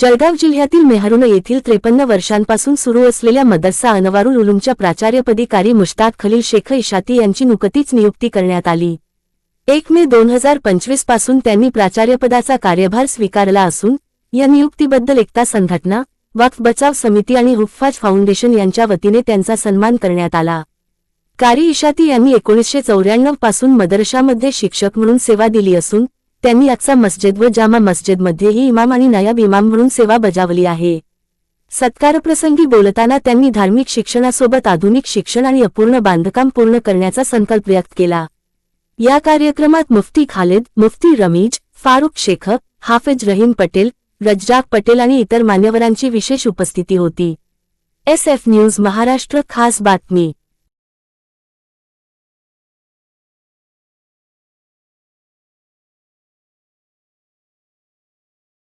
जळगाव जिल्ह्यातील मेहरुण येथील त्रेपन्न वर्षांपासून सुरू असलेल्या मदरसा अनवारुल उलूमच्या प्राचार्यपदी कारी मुश्ताक खलील शेख इशाती यांची नुकतीच नियुक्ती करण्यात आली. एक मे दोन हजार पंचवीसपासून त्यांनी प्राचार्यपदाचा कार्यभार स्वीकारला असून या नियुक्तीबद्दल एकता संघटना वक्फ बचाव समिती आणि हुफ्फाज फाउंडेशन यांच्या वतीने त्यांचा सन्मान करण्यात आला. कारी इशाती यांनी एकोणीसशे चौऱ्याण्णवपासून मदरशामध्ये शिक्षक म्हणून सेवा दिली असून त्यांनी आजचा मस्जिद व जामा मस्जिदमध्येही इमाम आणि नायाब इमाम म्हणून सेवा बजावली आहे. सत्कारप्रसंगी बोलताना त्यांनी धार्मिक शिक्षणासोबत आधुनिक शिक्षण आणि अपूर्ण बांधकाम पूर्ण करण्याचा संकल्प व्यक्त केला. या कार्यक्रमात मुफ्ती खालिद मुफ्ती रमीज फारुख शेख हाफिज रहीम पटेल रज्जाक पटेल आणि इतर मान्यवरांची विशेष उपस्थिती होती. एस एफ न्यूज महाराष्ट्र खास बातमी.